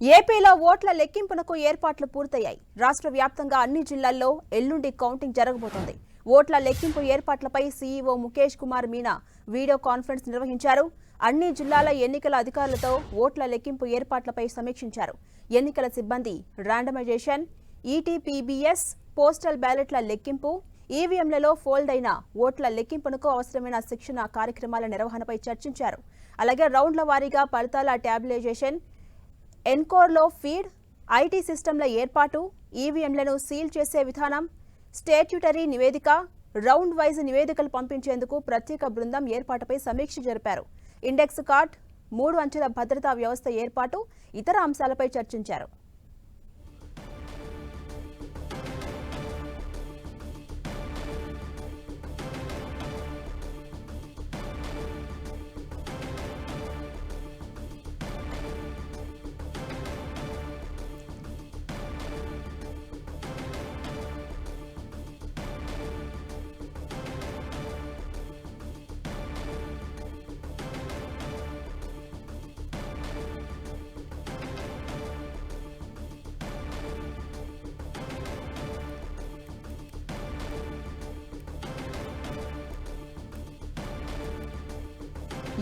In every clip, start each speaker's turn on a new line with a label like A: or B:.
A: ఏపీలో ఓట్ల లెక్కింపునకు ఏర్పాట్లు పూర్తయ్యాయి. రాష్ట్ర వ్యాప్తంగా అన్ని జిల్లాల్లో ఎల్లుండి కౌంటింగ్ జరగబోతోంది. ఓట్ల లెక్కింపు ఏర్పాట్లపై CEO Mukesh Kumar Meena video conference నిర్వహించారు. అన్ని జిల్లాల ఎన్నికల అధికారులతో ఓట్ల లెక్కింపు ఏర్పాట్లపై సమీక్షించారు. ఎన్నికల సిబ్బంది ర్యాండమైజేషన్ ఈటీపీబీఎస్ పోస్టల్ బ్యాలెట్ల లెక్కింపు ఈవీఎంలలో ఫోల్డ్ అయిన ఓట్ల లెక్కింపునకు అవసరమైన శిక్షణ కార్యక్రమాల నిర్వహణపై చర్చించారు. అలాగే రౌండ్ల వారీగా ఫలితాల ట్యాబులైజేషన్ ఎన్కోర్లో ఫీడ్ ఐటీ సిస్టమ్ల ఏర్పాటు ఈవీఎంలను సీల్ చేసే విధానం స్టేట్యుటరీ నివేదిక రౌండ్ వైజ్ నివేదికలు పంపించేందుకు ప్రత్యేక బృందం ఏర్పాటుపై సమీక్ష జరిపారు. ఇండెక్స్ కార్డ్ మూడు అంచెల భద్రతా వ్యవస్థ ఏర్పాటు ఇతర అంశాలపై చర్చించారు.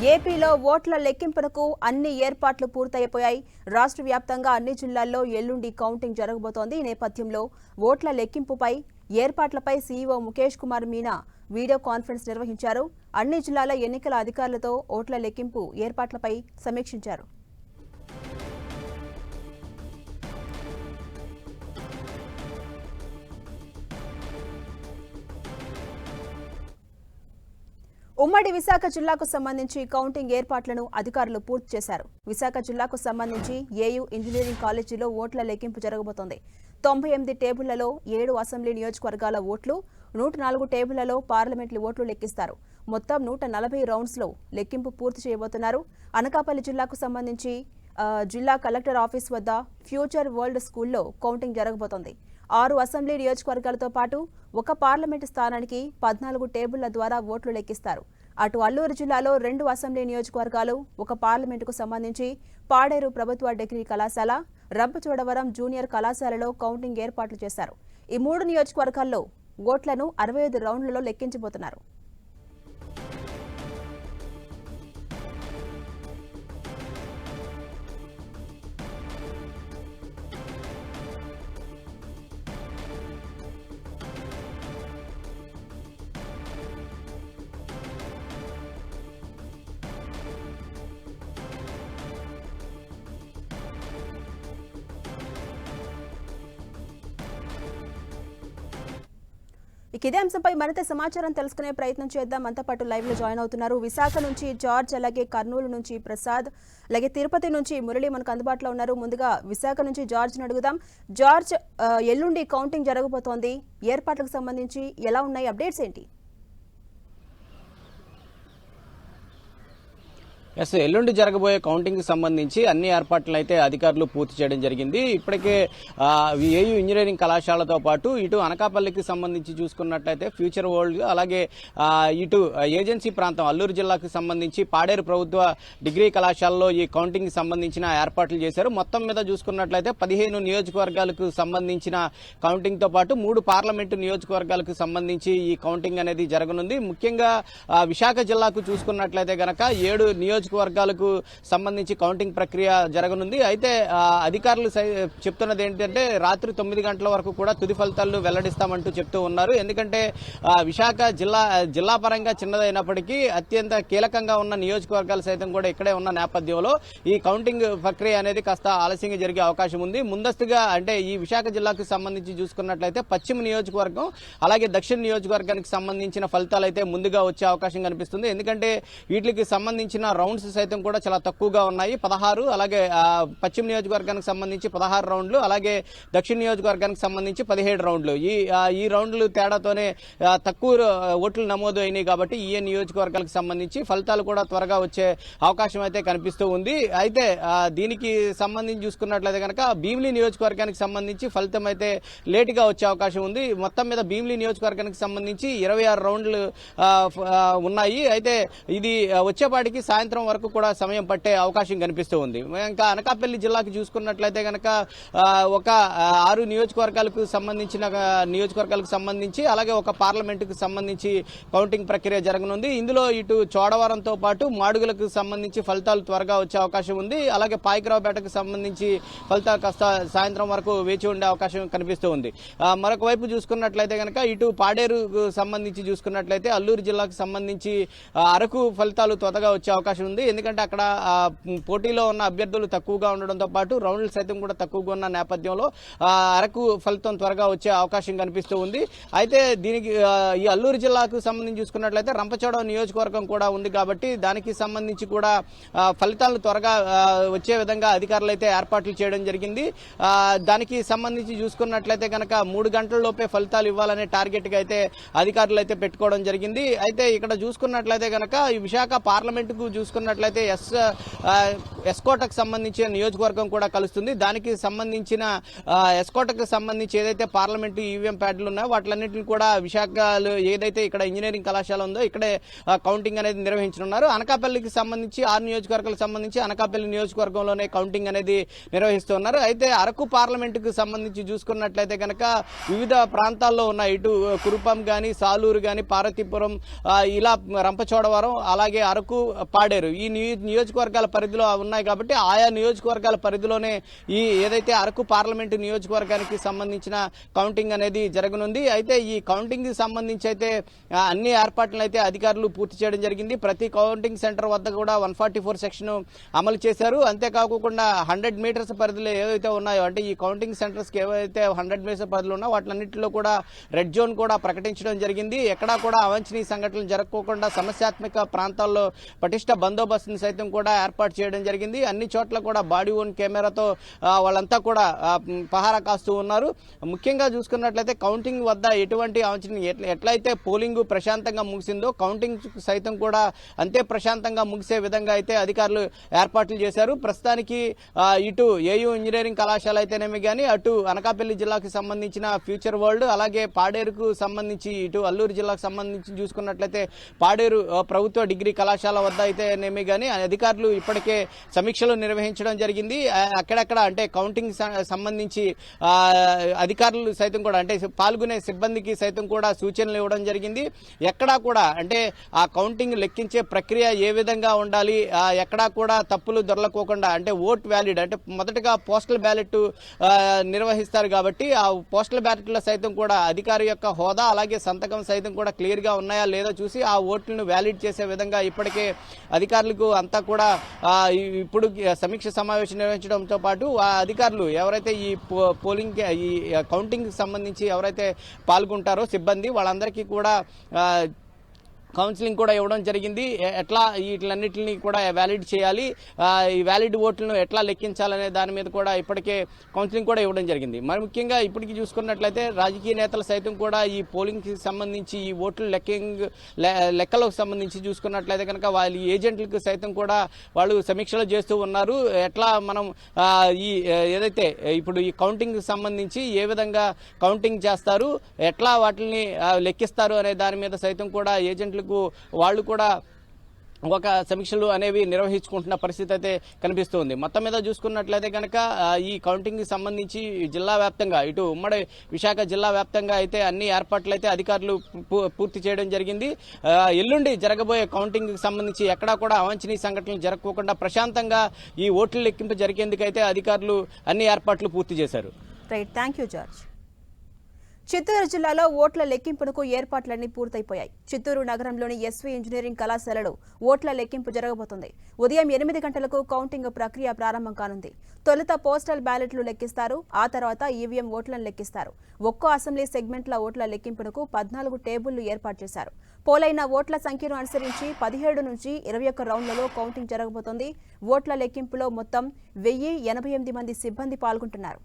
A: ఏపీలో ఓట్ల లెక్కింపునకు అన్ని ఏర్పాట్లు పూర్తయిపోయాయి. రాష్ట్ర వ్యాప్తంగా అన్ని జిల్లాల్లో ఎల్లుండి కౌంటింగ్ జరగబోతోంది. ఈ నేపథ్యంలో ఓట్ల లెక్కింపుపై ఏర్పాట్లపై CEO Mukesh Kumar Meena video conference నిర్వహించారు. అన్ని జిల్లాల ఎన్నికల అధికారులతో ఓట్ల లెక్కింపు ఏర్పాట్లపై సమీక్షించారు. ఉమ్మడి విశాఖ జిల్లాకు సంబంధించి కౌంటింగ్ ఏర్పాట్లను అధికారులు పూర్తి చేశారు. విశాఖ జిల్లాకు సంబంధించి ఏయూ ఇంజనీరింగ్ కాలేజీలో ఓట్ల లెక్కింపు జరగబోతోంది. తొంభై ఎనిమిది టేబుళ్ళలో ఏడు అసెంబ్లీ నియోజకవర్గాల ఓట్లు నూట నాలుగు టేబుళ్ళలో పార్లమెంట్లు ఓట్లు లెక్కిస్తారు. మొత్తం నూట నలభై రౌండ్స్లో లెక్కింపు పూర్తి చేయబోతున్నారు. అనకాపల్లి జిల్లాకు సంబంధించి జిల్లా కలెక్టర్ ఆఫీస్ వద్ద ఫ్యూచర్ వరల్డ్ స్కూల్లో కౌంటింగ్ జరగబోతోంది. ఆరు అసెంబ్లీ నియోజకవర్గాలతో పాటు ఒక పార్లమెంటు స్థానానికి పద్నాలుగు టేబుళ్ళ ద్వారా ఓట్లు లెక్కిస్తారు. అటు అల్లూరు జిల్లాలో రెండు అసెంబ్లీ నియోజకవర్గాలు ఒక పార్లమెంటుకు సంబంధించి పాడేరు ప్రభుత్వ డిగ్రీ కళాశాల రంపచోడవరం జూనియర్ కళాశాలలో కౌంటింగ్ ఏర్పాట్లు చేశారు. ఈ మూడు నియోజకవర్గాల్లో ఓట్లను అరవై ఐదు రౌండ్లలో లెక్కించబోతున్నారు. ఇక ఇదే అంశంపై మరింత సమాచారం తెలుసుకునే ప్రయత్నం చేద్దాం. మనతో పాటు లైవ్లో జాయిన్ అవుతున్నారు. విశాఖ నుంచి జార్జ్ అలాగే కర్నూలు నుంచి ప్రసాద్ అలాగే తిరుపతి నుంచి మురళి మనకు అందుబాటులో ఉన్నారు. ముందుగా విశాఖ నుంచి జార్జ్ అడుగుదాం. జార్జ్ ఎల్లుండి కౌంటింగ్ జరగబోతోంది. ఏర్పాట్లకు సంబంధించి ఎలా ఉన్నాయి అప్డేట్స్ ఏంటి?
B: ఎస్ ఎల్లుండి జరగబోయే కౌంటింగ్కి సంబంధించి అన్ని ఏర్పాట్లు అయితే అధికారులు పూర్తి చేయడం జరిగింది. ఇప్పటికే ఏయు ఇంజనీరింగ్ కళాశాలతో పాటు ఇటు అనకాపల్లికి సంబంధించి చూసుకున్నట్లయితే ఫ్యూచర్ వరల్డ్ అలాగే ఇటు ఏజెన్సీ ప్రాంతం అల్లూరు జిల్లాకు సంబంధించి పాడేరు ప్రభుత్వ డిగ్రీ కళాశాలలో ఈ కౌంటింగ్కి సంబంధించిన ఏర్పాట్లు చేశారు. మొత్తం మీద చూసుకున్నట్లయితే పదిహేను నియోజకవర్గాలకు సంబంధించిన కౌంటింగ్తో పాటు మూడు పార్లమెంటు నియోజకవర్గాలకు సంబంధించి ఈ కౌంటింగ్ అనేది జరగనుంది. ముఖ్యంగా విశాఖ జిల్లాకు చూసుకున్నట్లయితే గనక ఏడు నియోజక నియోజకవర్గాలకు సంబంధించి కౌంటింగ్ ప్రక్రియ జరగనుంది. అయితే అధికారులు చెప్తున్నది ఏంటంటే రాత్రి తొమ్మిది గంటల వరకు కూడా తుది ఫలితాలను వెల్లడిస్తామంటూ చెప్తూ ఉన్నారు. ఎందుకంటే విశాఖ జిల్లా జిల్లా పరంగా చిన్నదైనప్పటికీ అత్యంత కీలకంగా ఉన్న నియోజకవర్గాలు సైతం కూడా ఇక్కడే ఉన్న నేపథ్యంలో ఈ కౌంటింగ్ ప్రక్రియ అనేది కాస్త ఆలస్యంగా జరిగే అవకాశం ఉంది. ముందస్తుగా అంటే ఈ విశాఖ జిల్లాకు సంబంధించి చూసుకున్నట్లయితే పశ్చిమ నియోజకవర్గం అలాగే దక్షిణ నియోజకవర్గానికి సంబంధించిన ఫలితాలు అయితే ముందుగా వచ్చే అవకాశం కనిపిస్తుంది. ఎందుకంటే వీటికి సంబంధించిన రౌండ్స్ సైతం కూడా చాలా తక్కువగా ఉన్నాయి. పదహారు అలాగే పశ్చిమ నియోజకవర్గానికి సంబంధించి పదహారు రౌండ్లు అలాగే దక్షిణ నియోజకవర్గానికి సంబంధించి పదిహేడు రౌండ్లు. ఈ ఈ రౌండ్లు తేడాతోనే తక్కువ ఓట్లు నమోదు అయినాయి కాబట్టి ఈ నియోజకవర్గాలకు సంబంధించి ఫలితాలు కూడా త్వరగా వచ్చే అవకాశం అయితే కనిపిస్తూ ఉంది. అయితే దీనికి సంబంధించి చూసుకున్నట్లయితే కనుక భీమిలీ నియోజకవర్గానికి సంబంధించి ఫలితం అయితే లేటుగా వచ్చే అవకాశం ఉంది. మొత్తం మీద భీమిలీ నియోజకవర్గానికి సంబంధించి ఇరవై ఆరు రౌండ్లు ఉన్నాయి. అయితే ఇది వచ్చేపాటికి సాయంత్రం సాయంత్రం వరకు కూడా సమయం పట్టే అవకాశం కనిపిస్తూ ఉంది. ఇంకా అనకాపల్లి జిల్లాకు చూసుకున్నట్లయితే కనుక ఒక ఆరు నియోజకవర్గాలకు సంబంధించిన నియోజకవర్గాలకు సంబంధించి అలాగే ఒక పార్లమెంటుకు సంబంధించి కౌంటింగ్ ప్రక్రియ జరగనుంది. ఇందులో ఇటు చోడవరంతో పాటు మాడుగులకు సంబంధించి ఫలితాలు త్వరగా వచ్చే అవకాశం ఉంది. అలాగే పాయకరావుపేటకు సంబంధించి ఫలితాలు కాస్త సాయంత్రం వరకు వేచి ఉండే అవకాశం కనిపిస్తూ ఉంది. మరొక వైపు చూసుకున్నట్లయితే కనుక ఇటు పాడేరుకు సంబంధించి చూసుకున్నట్లయితే అల్లూరు జిల్లాకు సంబంధించి అరకు ఫలితాలు త్వరగా వచ్చే అవకాశం ఉంది. ఎందుకంటే అక్కడ పోటీలో ఉన్న అభ్యర్థులు తక్కువగా ఉండడంతో పాటు రౌండ్లు సైతం కూడా తక్కువగా ఉన్న నేపథ్యంలో అరకు ఫలితం త్వరగా వచ్చే అవకాశం కనిపిస్తూ ఉంది. అయితే దీనికి ఈ అల్లూరు జిల్లాకు సంబంధించి చూసుకున్నట్లయితే రంపచోడవ నియోజకవర్గం కూడా ఉంది కాబట్టి దానికి సంబంధించి కూడా ఫలితాలను ఫలితాలు త్వరగా వచ్చే విధంగా అధికారులు అయితే ఏర్పాట్లు చేయడం జరిగింది. దానికి సంబంధించి చూసుకున్నట్లయితే కనుక మూడు గంటల లోపే ఫలితాలు ఇవ్వాలనే టార్గెట్గా అయితే అధికారులు అయితే పెట్టుకోవడం జరిగింది. అయితే ఇక్కడ చూసుకున్నట్లయితే కనుక ఈ విశాఖ పార్లమెంట్కు చూసుకున్నట్లయితే ఎస్ ఎస్కోటకు సంబంధించిన నియోజకవర్గం కూడా కలుస్తుంది. దానికి సంబంధించిన ఎస్కోటకు సంబంధించి ఏదైతే పార్లమెంటు ఈవీఎం ప్యాడ్లు ఉన్నాయో వాటిలన్నింటిని కూడా విశాఖలో ఏదైతే ఇక్కడ ఇంజనీరింగ్ కళాశాల ఉందో ఇక్కడే కౌంటింగ్ అనేది నిర్వహించనున్నారు. అనకాపల్లికి సంబంధించి ఆరు నియోజకవర్గాలకు సంబంధించి అనకాపల్లి నియోజకవర్గంలోనే కౌంటింగ్ అనేది నిర్వహిస్తున్నారు. అయితే అరకు పార్లమెంటుకు సంబంధించి చూసుకున్నట్లయితే కనుక వివిధ ప్రాంతాల్లో ఉన్న ఇటు కురుపం కానీ సాలూరు కానీ పార్వతీపురం ఇలా రంపచోడవరం అలాగే అరకు పాడేరు ఈ నియోజకవర్గాల పరిధిలో ఉన్నాయి కాబట్టి ఆయా నియోజకవర్గాల పరిధిలోనే ఈ ఏదైతే అరకు పార్లమెంటు నియోజకవర్గానికి సంబంధించిన కౌంటింగ్ అనేది జరగనుంది. అయితే ఈ కౌంటింగ్కి సంబంధించి అయితే అన్ని ఏర్పాట్లను అయితే అధికారులు పూర్తి చేయడం జరిగింది. ప్రతి కౌంటింగ్ సెంటర్ వద్ద కూడా వన్ ఫార్టీ ఫోర్ సెక్షన్ అమలు చేశారు. అంతేకాకుండా హండ్రెడ్ మీటర్స్ పరిధిలో ఏవైతే ఉన్నాయో అంటే ఈ కౌంటింగ్ సెంటర్స్కి ఏవైతే హండ్రెడ్ మీటర్స్ పరిధిలో ఉన్నాయో వాటిలన్నింటిలో కూడా రెడ్ జోన్ కూడా ప్రకటించడం జరిగింది. ఎక్కడా కూడా అవాంఛనీయ సంఘటనలు జరగకోకుండా సమస్యాత్మక ప్రాంతాల్లో పటిష్ట బందోబస్తుని సైతం కూడా ఏర్పాటు చేయడం జరిగింది. అన్ని చోట్ల కూడా బాడీ ఓన్ కెమెరాతో వాళ్ళంతా కూడా పహారా కాస్తూ ఉన్నారు. ముఖ్యంగా చూసుకున్నట్లయితే కౌంటింగ్ వద్ద ఎటువంటి అవాంఛనీయ ఎట్ల- ఎట్లయితే పోలింగ్ ప్రశాంతంగా ముగిసిందో కౌంటింగ్ సైతం కూడా అంతే ప్రశాంతంగా ముగిసే విధంగా అయితే అధికారులు ఏర్పాట్లు చేశారు. ప్రస్తుతానికి ఇటు ఏయూ ఇంజనీరింగ్ కళాశాల అయితేనేమి కానీ అటు అనకాపల్లి జిల్లాకు సంబంధించిన ఫ్యూచర్ వరల్డ్ అలాగే పాడేరుకు సంబంధించి ఇటు అల్లూరు జిల్లాకు సంబంధించి చూసుకున్నట్లయితే పాడేరు ప్రభుత్వ డిగ్రీ కళాశాల వద్ద అయితే అయితేనేమి కానీ అధికారులు ఇప్పటికే సమీక్షలు నిర్వహించడం జరిగింది. అక్కడక్కడ అంటే కౌంటింగ్ సంబంధించి అధికారులు సైతం కూడా అంటే పాల్గొనే సిబ్బందికి సైతం కూడా సూచనలు ఇవ్వడం జరిగింది. ఎక్కడా కూడా అంటే ఆ కౌంటింగ్ లెక్కించే ప్రక్రియ ఏ విధంగా ఉండాలి ఆ, ఎక్కడా కూడా తప్పులు దొరలకోకుండా అంటే ఓట్ వ్యాలిడ్ అంటే మొదటగా పోస్టల్ బ్యాలెట్ నిర్వహిస్తారు కాబట్టి ఆ పోస్టల్ బ్యాలెట్లో సైతం కూడా అధికారి యొక్క హోదా అలాగే సంతకం సైతం కూడా క్లియర్గా ఉన్నాయా లేదో చూసి ఆ ఓట్లను వ్యాలిడ్ చేసే విధంగా ఇప్పటికే అధికారులకు అంతా కూడా ఇప్పుడు సమీక్ష సమావేశం నిర్వహించడంతో పాటు ఆ అధికారులు ఎవరైతే ఈ పో- పోలింగ్ ఈ కౌంటింగ్ సంబంధించి ఎవరైతే పాల్గొంటారో సిబ్బంది వాళ్ళందరికీ కూడా కౌన్సిలింగ్ కూడా ఇవ్వడం జరిగింది. ఎట్లా వీటిలన్నిటిని కూడా వ్యాలిడ్ చేయాలి. ఈ వ్యాలిడ్ ఓట్లను ఎట్లా లెక్కించాలనే దాని మీద కూడా ఇప్పటికే కౌన్సిలింగ్ కూడా ఇవ్వడం జరిగింది. మరి ముఖ్యంగా ఇప్పటికి చూసుకున్నట్లయితే రాజకీయ నేతలు సైతం కూడా ఈ పోలింగ్కి సంబంధించి ఈ ఓట్లు లెక్కింగ్ లెక్కలకు సంబంధించి చూసుకున్నట్లయితే కనుక వాళ్ళ ఏజెంట్లకు సైతం కూడా వాళ్ళు సమీక్షలు చేస్తూ ఉన్నారు. ఎట్లా మనం ఈ ఏదైతే ఇప్పుడు ఈ కౌంటింగ్కి సంబంధించి ఏ విధంగా కౌంటింగ్ చేస్తారు ఎట్లా వాటిని లెక్కిస్తారు అనే దాని మీద సైతం కూడా ఏజెంట్లు ఏజెంట్లకు వాళ్ళు కూడా ఒక సమీక్షలు అనేవి నిర్వహించుకుంటున్న పరిస్థితి అయితే కనిపిస్తుంది. మొత్తం మీద చూసుకున్నట్లయితే కనుక ఈ కౌంటింగ్కి సంబంధించి జిల్లా వ్యాప్తంగా ఇటు ఉమ్మడి విశాఖ జిల్లా వ్యాప్తంగా అయితే అన్ని ఏర్పాట్లు అయితే అధికారులు పూ- పూర్తి చేయడం జరిగింది. ఎల్లుండి జరగబోయే కౌంటింగ్కి సంబంధించి ఎక్కడా కూడా అవాంఛనీయ సంఘటనలు జరగకుండా ప్రశాంతంగా ఈ ఓట్ల లెక్కింపు జరిగేందుకైతే అధికారులు అన్ని ఏర్పాట్లు పూర్తి చేశారు.
A: Right thank you George Chittoor జిల్లాలో ఓట్ల లెక్కింపునకు ఏర్పాట్లన్నీ పూర్తయిపోయాయి. చిత్తూరు నగరంలోని ఎస్వీ ఇంజనీరింగ్ కళాశాలలో ఓట్ల లెక్కింపు జరగబోతుంది. ఉదయం ఎనిమిది గంటలకు కౌంటింగ్ ప్రక్రియ ప్రారంభం కానుంది. తొలుత పోస్టల్ బ్యాలెట్లు లెక్కిస్తారు. ఆ తర్వాత ఈవీఎం ఓట్లను లెక్కిస్తారు. ఒక్కో అసెంబ్లీ సెగ్మెంట్ల ఓట్ల లెక్కింపునకు పద్నాలుగు టేబుళ్ళు ఏర్పాటు చేశారు. పోలైన ఓట్ల సంఖ్యను అనుసరించి పదిహేడు నుంచి ఇరవై ఒక్క రౌండ్లలో కౌంటింగ్ జరగబోతోంది. ఓట్ల లెక్కింపులో మొత్తం వెయ్యి ఎనభై ఎనిమిది మంది సిబ్బంది పాల్గొంటున్నారు.